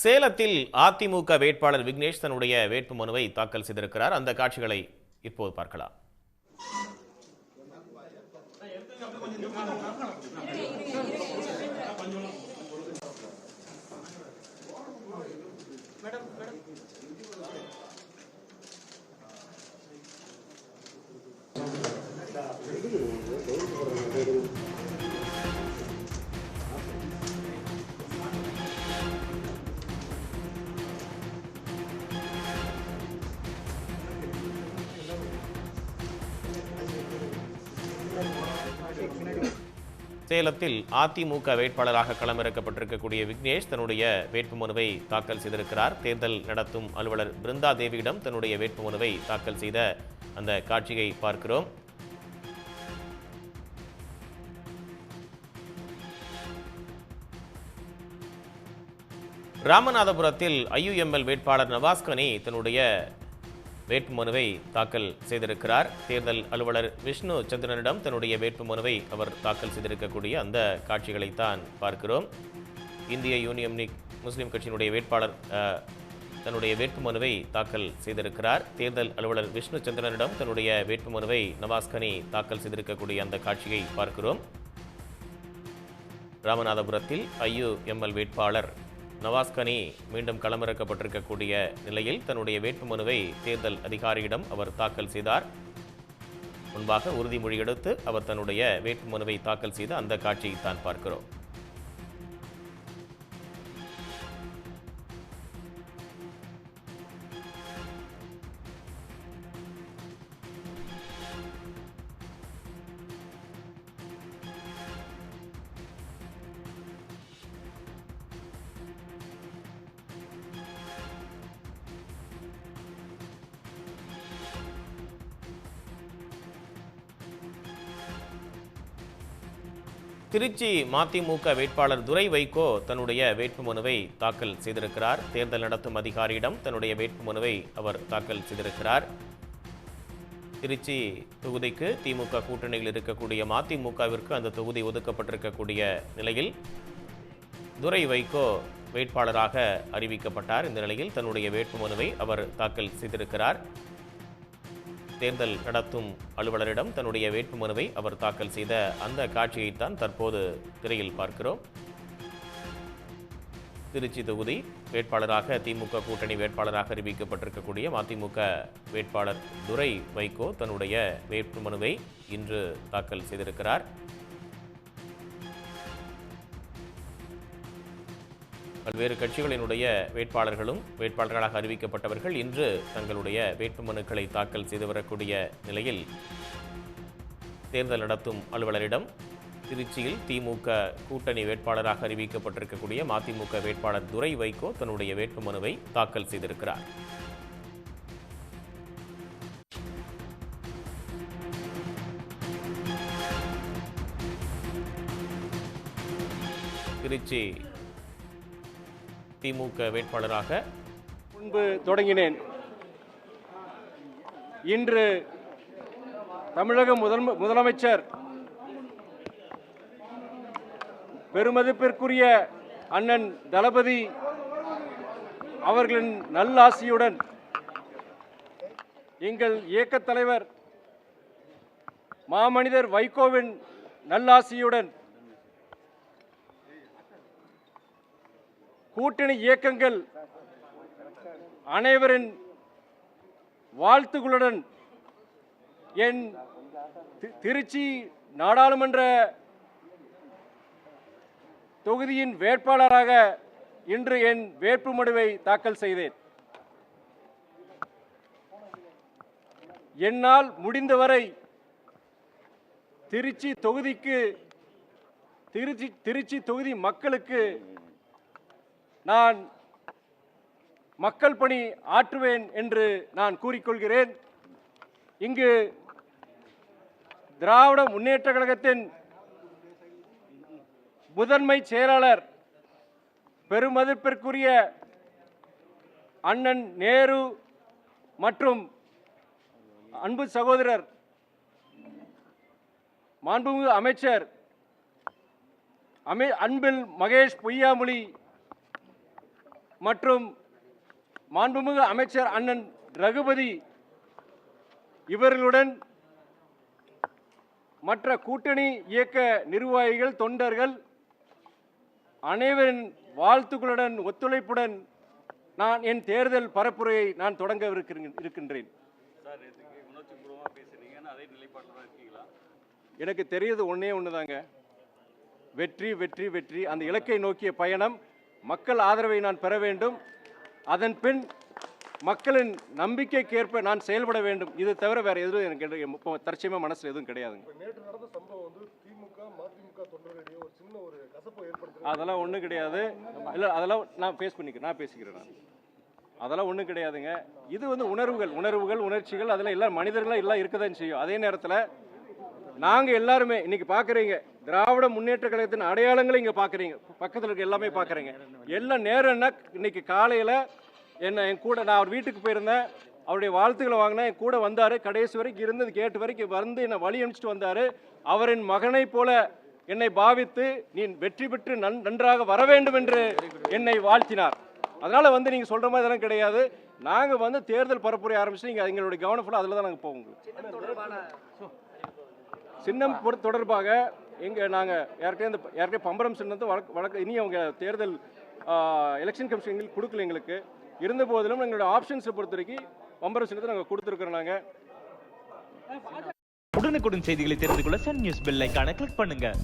சேலத்தில் அதிமுக வேட்பாளர் விக்னேஷ் தன்னுடைய வேட்புமனுவை தாக்கல் செய்திருக்கிறார். அந்த காட்சிகளை இப்போது பார்க்கலாம். சேலத்தில் அதிமுக வேட்பாளராக களமிறக்கப்பட்டிருக்கக்கூடிய விக்னேஷ் தன்னுடைய வேட்புமனுவை தாக்கல் செய்திருக்கிறார். தேர்தல் நடத்தும் அலுவலர் பிருந்தா தேவியிடம் தன்னுடைய வேட்புமனுவை தாக்கல் செய்த அந்த காட்சியை பார்க்கிறோம். ராமநாதபுரத்தில் ஐயுஎம்எல் வேட்பாளர் நவாஸ்கனி தன்னுடைய வேட்புமனுவை தாக்கல் செய்திருக்கிறார். தேர்தல் அலுவலர் விஷ்ணு சந்திரனிடம் தன்னுடைய வேட்புமனுவை அவர் தாக்கல் செய்திருக்கக்கூடிய அந்த காட்சிகளைத்தான் பார்க்கிறோம். இந்திய யூனியன் லீக் முஸ்லீம் கட்சியினுடைய வேட்பாளர் தன்னுடைய வேட்புமனுவை தாக்கல் செய்திருக்கிறார். தேர்தல் அலுவலர் விஷ்ணு சந்திரனிடம் தன்னுடைய வேட்புமனுவை நவாஸ்கனி தாக்கல் செய்திருக்கக்கூடிய அந்த காட்சியை பார்க்கிறோம். ராமநாதபுரத்தில் ஐயுஎம்எல் வேட்பாளர் நவாஸ்கனி மீண்டும் களமிறக்கப்பட்டிருக்கக்கூடிய நிலையில் தன்னுடைய வேட்புமனுவை தேர்தல் அதிகாரியிடம் அவர் தாக்கல் செய்தார். முன்பாக உறுதிமொழி எடுத்து அவர் தன்னுடைய வேட்புமனுவை தாக்கல் செய்த அந்த காட்சியை தான் பார்க்கிறோம். திருச்சி மதிமுக வேட்பாளர் துரை வைகோ தன்னுடைய வேட்புமனுவை தாக்கல் செய்திருக்கிறார். தேர்தல் நடத்தும் அதிகாரியிடம் தன்னுடைய வேட்புமனுவை அவர் தாக்கல் செய்திருக்கிறார். திருச்சி தொகுதிக்கு திமுக கூட்டணியில் இருக்கக்கூடிய மதிமுகவிற்கு அந்த தொகுதி ஒதுக்கப்பட்டிருக்கக்கூடிய நிலையில் துரை வைகோ வேட்பாளராக அறிவிக்கப்பட்டார். இந்த நிலையில் தன்னுடைய வேட்புமனுவை அவர் தாக்கல் செய்திருக்கிறார். தேர்தல் நடத்தும் அலுவலரிடம் தன்னுடைய வேட்புமனுவை அவர் தாக்கல் செய்த அந்த காட்சியைத்தான் தற்போது திரையில் பார்க்கிறோம். திருச்சி தொகுதி வேட்பாளராக திமுக கூட்டணி வேட்பாளராக அறிவிக்கப்பட்டிருக்கக்கூடிய மதிமுக வேட்பாளர் துரை வைகோ தன்னுடைய வேட்புமனுவை இன்று தாக்கல் செய்திருக்கிறார். பல்வேறு கட்சிகளினுடைய வேட்பாளர்களும் வேட்பாளர்களாக அறிவிக்கப்பட்டவர்கள் இன்று தங்களுடைய வேட்புமனுக்களை தாக்கல் செய்து வரக்கூடிய நிலையில் தேர்தல் நடத்தும் அலுவலரிடம் திருச்சியில் திமுக கூட்டணி வேட்பாளராக அறிவிக்கப்பட்டிருக்கக்கூடிய மதிமுக வேட்பாளர் துரை வைகோ தன்னுடைய வேட்புமனுவை தாக்கல் செய்திருக்கிறார். திருச்சி திமுக வேட்பாளராக முன்பு தொடங்கினேன். இன்று தமிழக முதல் முதலமைச்சர் பெருமதிப்பிற்குரிய அண்ணன் தளபதி அவர்களின் நல்லாசியுடன் எங்கள் இயக்கத் தலைவர் மாமனிதர் வைகோவின் நல்லாசியுடன் கூட்டணி இயக்கங்கள் அனைவரின் வாழ்த்துக்களுடன் என் திருச்சி நாடாளுமன்ற தொகுதியின் வேட்பாளராக இன்று என் வேட்புமனுவை தாக்கல் செய்தேன். என்னால் முடிந்தவரை திருச்சி தொகுதிக்கு திருச்சி திருச்சி தொகுதி மக்களுக்கு நான் மக்கள் பணி ஆற்றுவேன் என்று நான் கூறிக்கொள்கிறேன். இங்கு திராவிட முன்னேற்ற கழகத்தின் முதன்மை செயலாளர் பெருமதிப்பிற்குரிய அண்ணன் நேரு மற்றும் அன்பு சகோதரர் மாண்புமிகு அமைச்சர் அமை அன்பில் மகேஷ் பொய்யாமொழி மற்றும் மாண்புமிகு அமைச்சர் அண்ணன் ரகுபதி இவர்களுடன் மற்ற கூட்டணி இயக்க நிர்வாகிகள் தொண்டர்கள் அனைவரின் வாழ்த்துக்களுடன் ஒத்துழைப்புடன் நான் என் தேர்தல் பரப்புரையை நான் தொடங்க இருக்கின்ற- இருக்கின்றேன் எனக்கு தெரியுது ஒண்ணே ஒண்ணுதாங்க. வெற்றி வெற்றி வெற்றி. அந்த இலக்கை நோக்கிய பயணம் மக்கள் ஆதரவை நான் பெற வேண்டும். அதன் பின் மக்களின் நம்பிக்கைக்கேற்ப நான் செயல்பட வேண்டும். இது தவிர வேற எதுவும் எனக்கு இப்போ தற்சயமா மனசுல எதுவும் கிடையாதுங்க. அதெல்லாம் ஒன்றும் கிடையாது. இல்லை அதெல்லாம் நான் ஃபேஸ் பண்ணிக்கிறேன் நான் பேசிக்கிறேன் நான். அதெல்லாம் ஒன்றும் கிடையாதுங்க. இது வந்து உணர்வுகள் உணர்வுகள் உணர்ச்சிகள் அதெல்லாம் எல்லாம் மனிதர்களாக எல்லாம் இருக்க தான் செய்யும். அதே நேரத்தில் நாங்கள் எல்லாருமே இன்னைக்கு பார்க்குறீங்க திராவிட முன்னேற்ற கழகத்தின் அடையாளங்களை இங்கே பார்க்குறீங்க பக்கத்தில் இருக்க எல்லாமே பார்க்குறீங்க எல்லாம் நேரம்னா இன்னைக்கு காலையில் என்ன என் கூட நான் அவர் வீட்டுக்கு போயிருந்தேன். அவருடைய வாழ்த்துக்களை வாங்கினேன். என் கூட வந்தார். கடைசி வரைக்கும் இருந்து கேட்டு வரைக்கும் வந்து என்னை வழி அனுப்பிச்சிட்டு வந்தார். அவரின் மகனை போல என்னை பாவித்து நீ வெற்றி பெற்று நன் நன்றாக வர வேண்டும் என்று என்னை வாழ்த்தினார். அதனால் வந்து நீங்கள் சொல்கிற மாதிரி இதெல்லாம் கிடையாது. நாங்கள் வந்து தேர்தல் பரப்புரை ஆரம்பிச்சு நீங்கள் எங்களுடைய கவனம் ஃபுல்லாக அதில் தான் நாங்கள் போவோம். சின்னம் தொடர்பாக எங்கள் நாங்கள் யார்கிட்டயும் இந்த யார்கிட்டயும் பம்பரம் சின்னத்தை வழக்கு வழக்கு இனி அவங்க தேர்தல் எலெக்ஷன் கமிஷன் எங்களுக்கு கொடுக்கல எங்களுக்கு. இருந்த போதிலும் எங்களுடைய ஆப்ஷன்ஸை பொறுத்த வரைக்கும் பம்பரம் சின்னத்தை நாங்கள் கொடுத்துருக்குறோம் நாங்கள் உடனுக்குடன் செய்திகளை தெரிந்து கொள்ள சன் நியூஸ் பெல் ஐக்கான கிளிக் பண்ணுங்கள்